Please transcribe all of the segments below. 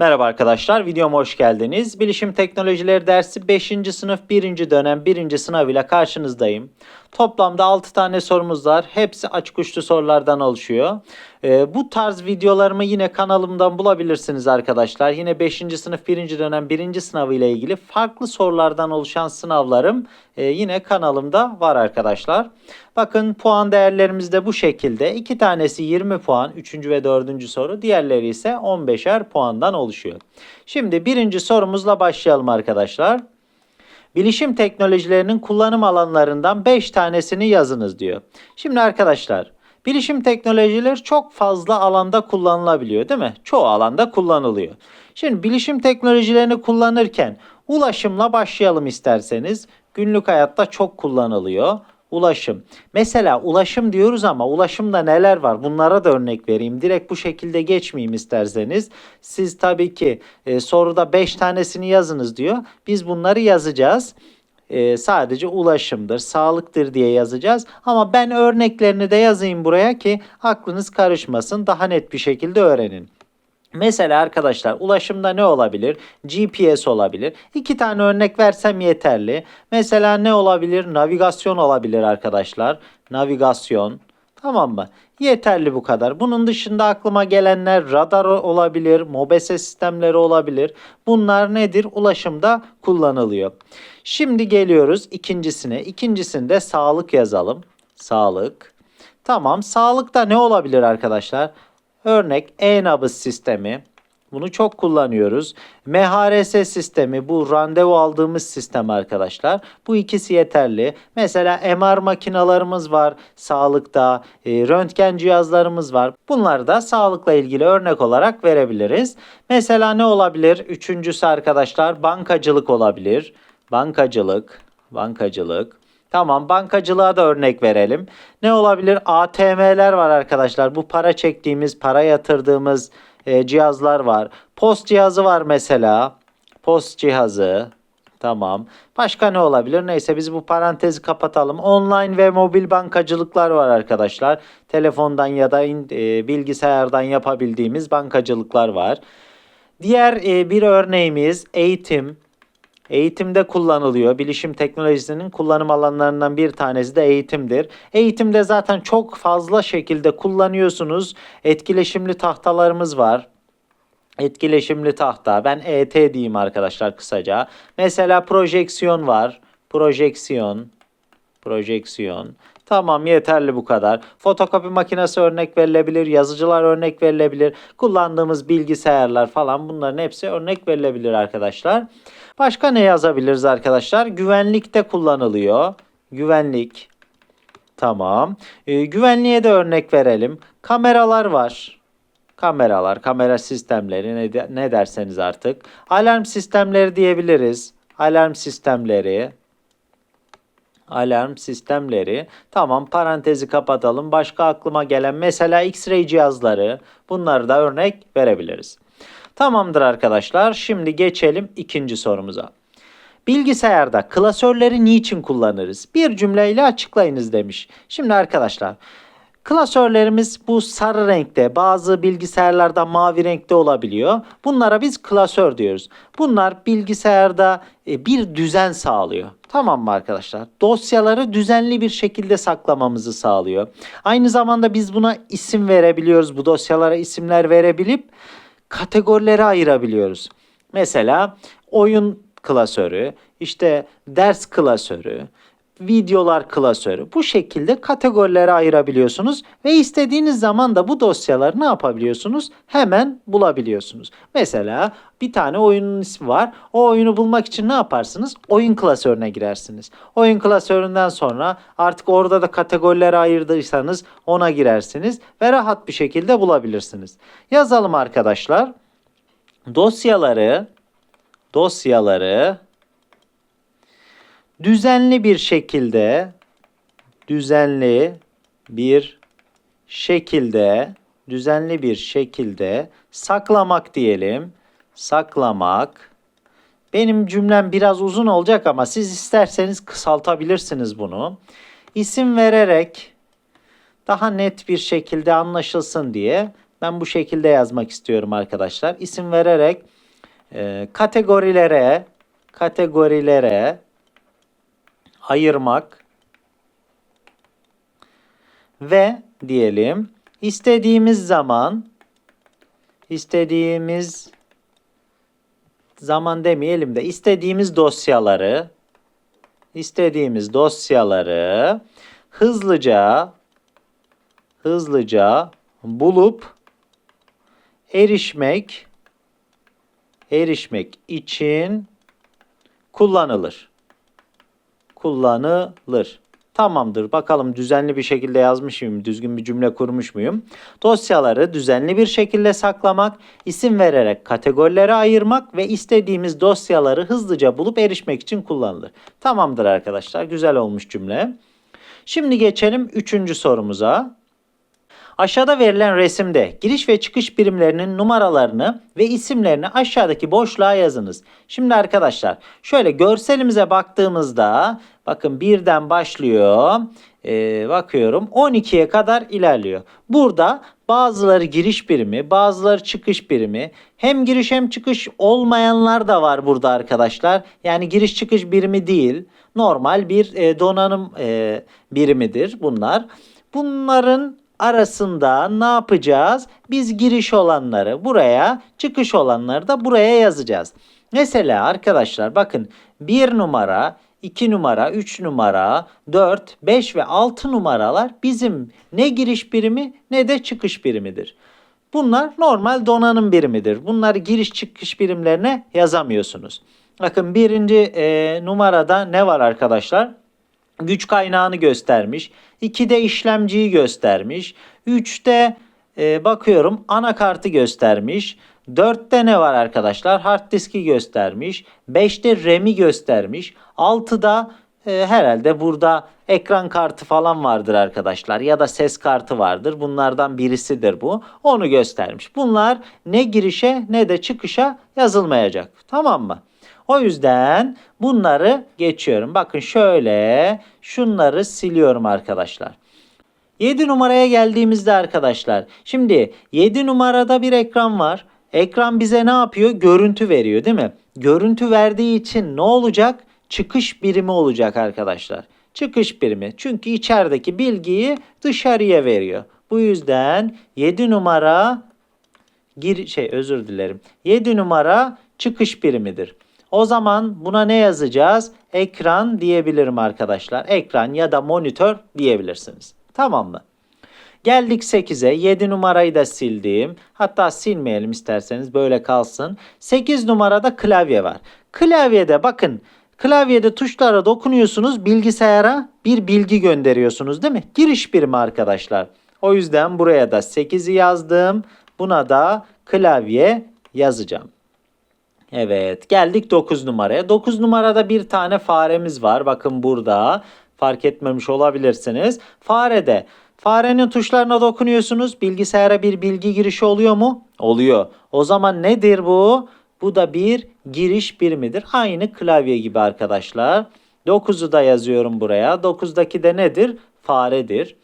Merhaba arkadaşlar, videoma hoş geldiniz. Bilişim Teknolojileri dersi 5. sınıf 1. dönem 1. sınav ile karşınızdayım. Toplamda 6 tane sorumuz var. Hepsi açık uçlu sorulardan oluşuyor. Ee, bu tarz videolarımı yine kanalımdan bulabilirsiniz arkadaşlar. Yine 5. sınıf 1. dönem 1. sınavı ile ilgili farklı sorulardan oluşan sınavlarım e, yine kanalımda var arkadaşlar. Bakın puan değerlerimiz de bu şekilde. İki tanesi 20 puan, 3. ve 4. soru. Diğerleri ise 15'er puandan oluşuyor. Şimdi birinci sorumuzla başlayalım arkadaşlar. Bilişim teknolojilerinin kullanım alanlarından 5 tanesini yazınız diyor. Şimdi arkadaşlar bilişim teknolojileri çok fazla alanda kullanılabiliyor değil mi? Çoğu alanda kullanılıyor. Şimdi bilişim teknolojilerini kullanırken ulaşımla başlayalım isterseniz. Günlük hayatta çok kullanılıyor. Ulaşım. Mesela ulaşım diyoruz ama ulaşımda neler var? Bunlara da örnek vereyim. Direkt bu şekilde geçmeyeyim isterseniz. Siz tabii ki e, soruda 5 tanesini yazınız diyor. Biz bunları yazacağız. E, sadece ulaşımdır, sağlıktır diye yazacağız. Ama ben örneklerini de yazayım buraya ki aklınız karışmasın. Daha net bir şekilde öğrenin. Mesela arkadaşlar ulaşımda ne olabilir? GPS olabilir. İki tane örnek versem yeterli. Mesela ne olabilir? Navigasyon olabilir arkadaşlar. Navigasyon. Tamam mı? Yeterli bu kadar. Bunun dışında aklıma gelenler radar olabilir, mobese sistemleri olabilir. Bunlar nedir? Ulaşımda kullanılıyor. Şimdi geliyoruz ikincisine. İkincisinde sağlık yazalım. Sağlık. Tamam. Sağlıkta ne olabilir arkadaşlar? Örnek e-nabız sistemi. Bunu çok kullanıyoruz. MHRS sistemi bu randevu aldığımız sistem arkadaşlar. Bu ikisi yeterli. Mesela MR makinalarımız var sağlıkta, e, röntgen cihazlarımız var. Bunları da sağlıkla ilgili örnek olarak verebiliriz. Mesela ne olabilir? Üçüncüsü arkadaşlar bankacılık olabilir. Bankacılık, bankacılık. Tamam bankacılığa da örnek verelim. Ne olabilir? ATM'ler var arkadaşlar. Bu para çektiğimiz, para yatırdığımız e, cihazlar var. Post cihazı var mesela. Post cihazı. Tamam. Başka ne olabilir? Neyse biz bu parantezi kapatalım. Online ve mobil bankacılıklar var arkadaşlar. Telefondan ya da e, bilgisayardan yapabildiğimiz bankacılıklar var. Diğer e, bir örneğimiz eğitim. Eğitimde kullanılıyor. Bilişim teknolojisinin kullanım alanlarından bir tanesi de eğitimdir. Eğitimde zaten çok fazla şekilde kullanıyorsunuz. Etkileşimli tahtalarımız var. Etkileşimli tahta. Ben ET diyeyim arkadaşlar kısaca. Mesela projeksiyon var. Projeksiyon. Projeksiyon. Tamam yeterli bu kadar. Fotokopi makinesi örnek verilebilir, yazıcılar örnek verilebilir, kullandığımız bilgisayarlar falan bunların hepsi örnek verilebilir arkadaşlar. Başka ne yazabiliriz arkadaşlar? Güvenlikte kullanılıyor. Güvenlik. Tamam. Ee, güvenliğe de örnek verelim. Kameralar var. Kameralar, kamera sistemleri ne, de- ne derseniz artık. Alarm sistemleri diyebiliriz. Alarm sistemleri. Alarm sistemleri. Tamam parantezi kapatalım. Başka aklıma gelen mesela X-ray cihazları. Bunları da örnek verebiliriz. Tamamdır arkadaşlar. Şimdi geçelim ikinci sorumuza. Bilgisayarda klasörleri niçin kullanırız? Bir cümleyle açıklayınız demiş. Şimdi arkadaşlar klasörlerimiz bu sarı renkte bazı bilgisayarlarda mavi renkte olabiliyor. Bunlara biz klasör diyoruz. Bunlar bilgisayarda e, bir düzen sağlıyor. Tamam mı arkadaşlar? Dosyaları düzenli bir şekilde saklamamızı sağlıyor. Aynı zamanda biz buna isim verebiliyoruz. Bu dosyalara isimler verebilip kategorilere ayırabiliyoruz. Mesela oyun klasörü, işte ders klasörü, videolar klasörü. Bu şekilde kategorilere ayırabiliyorsunuz ve istediğiniz zaman da bu dosyaları ne yapabiliyorsunuz? Hemen bulabiliyorsunuz. Mesela bir tane oyunun ismi var. O oyunu bulmak için ne yaparsınız? Oyun klasörüne girersiniz. Oyun klasöründen sonra artık orada da kategorilere ayırdıysanız ona girersiniz ve rahat bir şekilde bulabilirsiniz. Yazalım arkadaşlar. Dosyaları dosyaları düzenli bir şekilde düzenli bir şekilde düzenli bir şekilde saklamak diyelim. Saklamak. Benim cümlem biraz uzun olacak ama siz isterseniz kısaltabilirsiniz bunu. İsim vererek daha net bir şekilde anlaşılsın diye Ben bu şekilde yazmak istiyorum arkadaşlar. İsim vererek e, kategorilere kategorilere ayırmak ve diyelim istediğimiz zaman istediğimiz zaman demeyelim de istediğimiz dosyaları istediğimiz dosyaları hızlıca hızlıca bulup erişmek erişmek için kullanılır. Kullanılır. Tamamdır. Bakalım düzenli bir şekilde yazmış mıyım? Düzgün bir cümle kurmuş muyum? Dosyaları düzenli bir şekilde saklamak, isim vererek kategorilere ayırmak ve istediğimiz dosyaları hızlıca bulup erişmek için kullanılır. Tamamdır arkadaşlar. Güzel olmuş cümle. Şimdi geçelim üçüncü sorumuza. Aşağıda verilen resimde giriş ve çıkış birimlerinin numaralarını ve isimlerini aşağıdaki boşluğa yazınız. Şimdi arkadaşlar şöyle görselimize baktığımızda bakın birden başlıyor. Ee, bakıyorum 12'ye kadar ilerliyor. Burada bazıları giriş birimi, bazıları çıkış birimi. Hem giriş hem çıkış olmayanlar da var burada arkadaşlar. Yani giriş çıkış birimi değil. Normal bir e, donanım e, birimidir bunlar. Bunların arasında ne yapacağız? Biz giriş olanları buraya, çıkış olanları da buraya yazacağız. Mesela arkadaşlar bakın 1 numara, 2 numara, 3 numara, 4, 5 ve 6 numaralar bizim ne giriş birimi ne de çıkış birimidir. Bunlar normal donanım birimidir. Bunları giriş çıkış birimlerine yazamıyorsunuz. Bakın birinci e, numarada ne var arkadaşlar? güç kaynağını göstermiş. 2'de işlemciyi göstermiş. 3'te e, bakıyorum anakartı göstermiş. 4'te ne var arkadaşlar? Hard diski göstermiş. 5'te RAM'i göstermiş. 6'da e, herhalde burada ekran kartı falan vardır arkadaşlar ya da ses kartı vardır. Bunlardan birisidir bu. Onu göstermiş. Bunlar ne girişe ne de çıkışa yazılmayacak. Tamam mı? O yüzden bunları geçiyorum. Bakın şöyle şunları siliyorum arkadaşlar. 7 numaraya geldiğimizde arkadaşlar. Şimdi 7 numarada bir ekran var. Ekran bize ne yapıyor? Görüntü veriyor değil mi? Görüntü verdiği için ne olacak? Çıkış birimi olacak arkadaşlar. Çıkış birimi. Çünkü içerideki bilgiyi dışarıya veriyor. Bu yüzden 7 numara gir şey özür dilerim. 7 numara çıkış birimidir. O zaman buna ne yazacağız? Ekran diyebilirim arkadaşlar. Ekran ya da monitör diyebilirsiniz. Tamam mı? Geldik 8'e. 7 numarayı da sildim. Hatta silmeyelim isterseniz böyle kalsın. 8 numarada klavye var. Klavyede bakın klavyede tuşlara dokunuyorsunuz. Bilgisayara bir bilgi gönderiyorsunuz değil mi? Giriş birimi arkadaşlar. O yüzden buraya da 8'i yazdım. Buna da klavye yazacağım. Evet geldik 9 numaraya. 9 numarada bir tane faremiz var. Bakın burada fark etmemiş olabilirsiniz. Farede farenin tuşlarına dokunuyorsunuz. Bilgisayara bir bilgi girişi oluyor mu? Oluyor. O zaman nedir bu? Bu da bir giriş birimidir. Aynı klavye gibi arkadaşlar. 9'u da yazıyorum buraya. 9'daki de nedir? Faredir.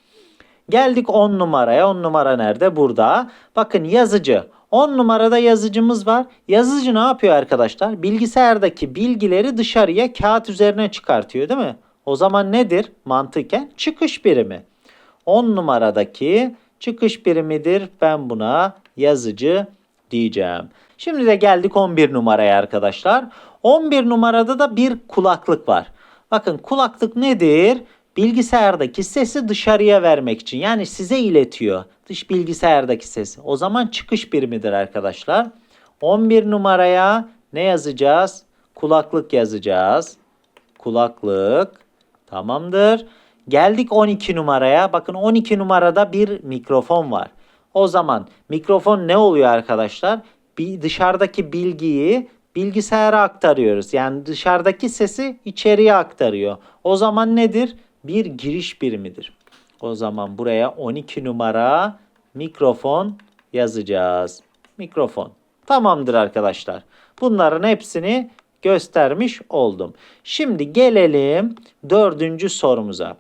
Geldik 10 numaraya. 10 numara nerede? Burada. Bakın yazıcı. 10 numarada yazıcımız var. Yazıcı ne yapıyor arkadaşlar? Bilgisayardaki bilgileri dışarıya kağıt üzerine çıkartıyor değil mi? O zaman nedir mantıken? Çıkış birimi. 10 numaradaki çıkış birimidir. Ben buna yazıcı diyeceğim. Şimdi de geldik 11 numaraya arkadaşlar. 11 numarada da bir kulaklık var. Bakın kulaklık nedir? Bilgisayardaki sesi dışarıya vermek için yani size iletiyor dış bilgisayardaki sesi. O zaman çıkış birimidir arkadaşlar. 11 numaraya ne yazacağız? Kulaklık yazacağız. Kulaklık. Tamamdır. Geldik 12 numaraya. Bakın 12 numarada bir mikrofon var. O zaman mikrofon ne oluyor arkadaşlar? Bir dışarıdaki bilgiyi bilgisayara aktarıyoruz. Yani dışarıdaki sesi içeriye aktarıyor. O zaman nedir? Bir giriş birimidir. O zaman buraya 12 numara mikrofon yazacağız. Mikrofon. Tamamdır arkadaşlar. Bunların hepsini göstermiş oldum. Şimdi gelelim dördüncü sorumuza.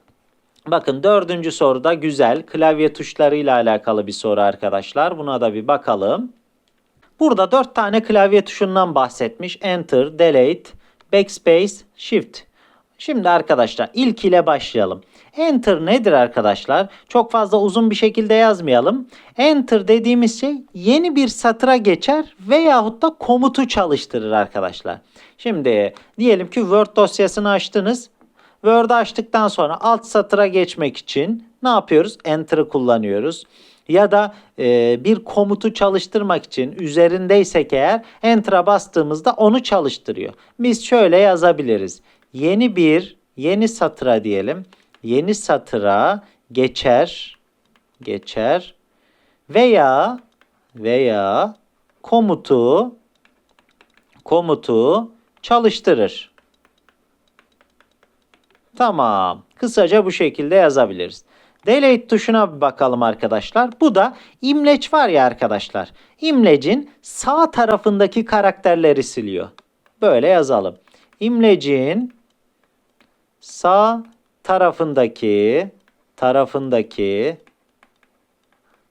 Bakın dördüncü soruda güzel klavye tuşlarıyla alakalı bir soru arkadaşlar. Buna da bir bakalım. Burada dört tane klavye tuşundan bahsetmiş. Enter, Delete, Backspace, Shift. Şimdi arkadaşlar ilk ile başlayalım. Enter nedir arkadaşlar? Çok fazla uzun bir şekilde yazmayalım. Enter dediğimiz şey yeni bir satıra geçer veyahut da komutu çalıştırır arkadaşlar. Şimdi diyelim ki Word dosyasını açtınız. Word'u açtıktan sonra alt satıra geçmek için ne yapıyoruz? Enter'ı kullanıyoruz. Ya da e, bir komutu çalıştırmak için üzerindeysek eğer Enter'a bastığımızda onu çalıştırıyor. Biz şöyle yazabiliriz. Yeni bir yeni satıra diyelim. Yeni satıra geçer geçer veya veya komutu komutu çalıştırır. Tamam. Kısaca bu şekilde yazabiliriz. Delete tuşuna bir bakalım arkadaşlar. Bu da imleç var ya arkadaşlar. İmlecin sağ tarafındaki karakterleri siliyor. Böyle yazalım. İmlecin sağ tarafındaki tarafındaki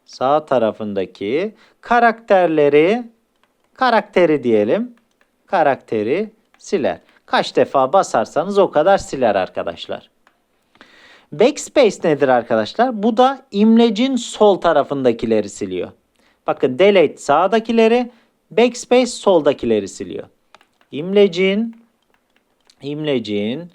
sağ tarafındaki karakterleri karakteri diyelim. Karakteri siler. Kaç defa basarsanız o kadar siler arkadaşlar. Backspace nedir arkadaşlar? Bu da imlecin sol tarafındakileri siliyor. Bakın delete sağdakileri, backspace soldakileri siliyor. İmlecin imlecin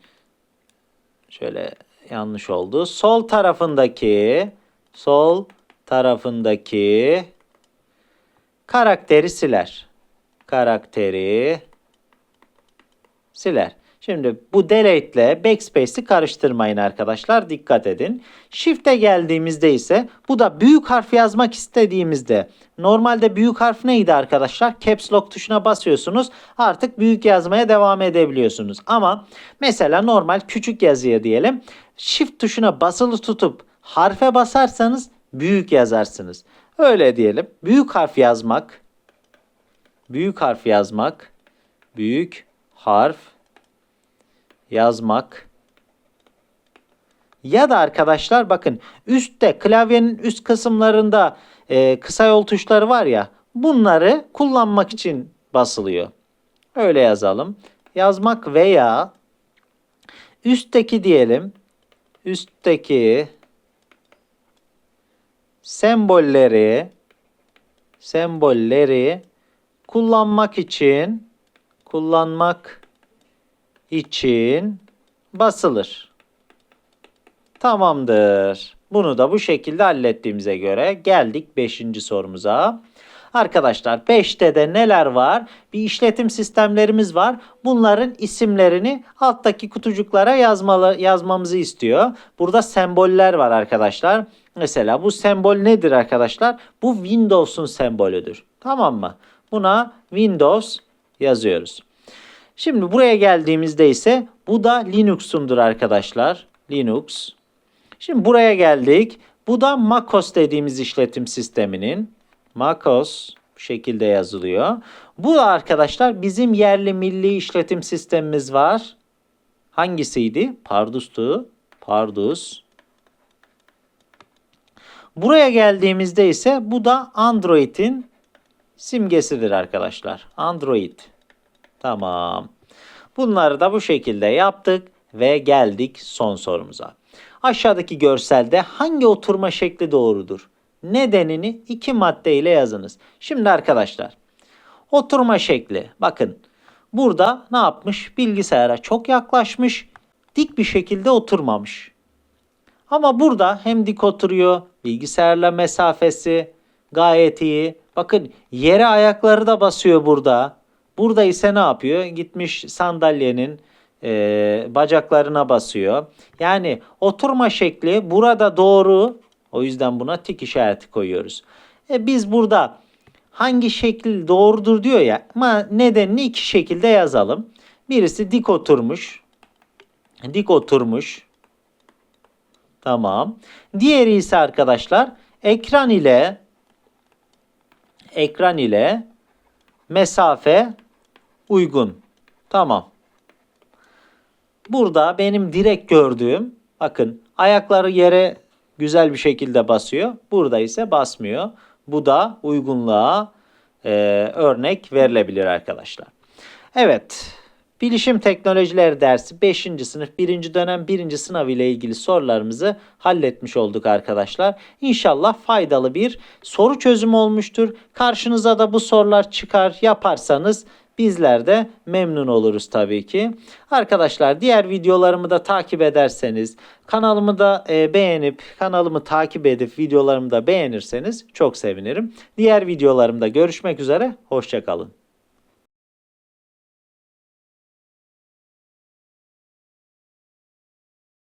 şöyle yanlış oldu. Sol tarafındaki sol tarafındaki karakteri siler. Karakteri siler. Şimdi bu delete ile backspace'i karıştırmayın arkadaşlar. Dikkat edin. Shift'e geldiğimizde ise bu da büyük harf yazmak istediğimizde normalde büyük harf neydi arkadaşlar? Caps Lock tuşuna basıyorsunuz. Artık büyük yazmaya devam edebiliyorsunuz. Ama mesela normal küçük yazıya diyelim. Shift tuşuna basılı tutup harfe basarsanız büyük yazarsınız. Öyle diyelim. Büyük harf yazmak büyük harf yazmak büyük harf yazmak ya da arkadaşlar bakın üstte klavyenin üst kısımlarında e, kısa yol tuşları var ya bunları kullanmak için basılıyor. Öyle yazalım. Yazmak veya üstteki diyelim üstteki sembolleri sembolleri kullanmak için kullanmak için basılır. Tamamdır. Bunu da bu şekilde hallettiğimize göre geldik 5. sorumuza. Arkadaşlar 5'te de neler var? Bir işletim sistemlerimiz var. Bunların isimlerini alttaki kutucuklara yazmalı, yazmamızı istiyor. Burada semboller var arkadaşlar. Mesela bu sembol nedir arkadaşlar? Bu Windows'un sembolüdür. Tamam mı? Buna Windows yazıyoruz. Şimdi buraya geldiğimizde ise bu da Linux'undur arkadaşlar. Linux. Şimdi buraya geldik. Bu da MacOS dediğimiz işletim sisteminin. MacOS bu şekilde yazılıyor. Bu da arkadaşlar bizim yerli milli işletim sistemimiz var. Hangisiydi? Pardus'tu. Pardus. Buraya geldiğimizde ise bu da Android'in simgesidir arkadaşlar. Android. Tamam. Bunları da bu şekilde yaptık ve geldik son sorumuza. Aşağıdaki görselde hangi oturma şekli doğrudur? Nedenini iki madde ile yazınız. Şimdi arkadaşlar oturma şekli bakın burada ne yapmış? Bilgisayara çok yaklaşmış dik bir şekilde oturmamış. Ama burada hem dik oturuyor bilgisayarla mesafesi gayet iyi. Bakın yere ayakları da basıyor burada. Burada ise ne yapıyor? Gitmiş sandalyenin e, bacaklarına basıyor. Yani oturma şekli burada doğru. O yüzden buna tik işareti koyuyoruz. E, biz burada hangi şekil doğrudur diyor ya ama nedenini iki şekilde yazalım. Birisi dik oturmuş. Dik oturmuş. Tamam. Diğeri ise arkadaşlar ekran ile ekran ile mesafe uygun. Tamam. Burada benim direkt gördüğüm bakın Ayakları yere güzel bir şekilde basıyor. Burada ise basmıyor. Bu da uygunluğa e, örnek verilebilir arkadaşlar. Evet. Bilişim Teknolojileri dersi 5. sınıf 1. dönem 1. sınav ile ilgili sorularımızı halletmiş olduk arkadaşlar. İnşallah faydalı bir soru çözümü olmuştur. Karşınıza da bu sorular çıkar yaparsanız bizler de memnun oluruz tabii ki. Arkadaşlar diğer videolarımı da takip ederseniz kanalımı da e, beğenip kanalımı takip edip videolarımı da beğenirseniz çok sevinirim. Diğer videolarımda görüşmek üzere. Hoşçakalın.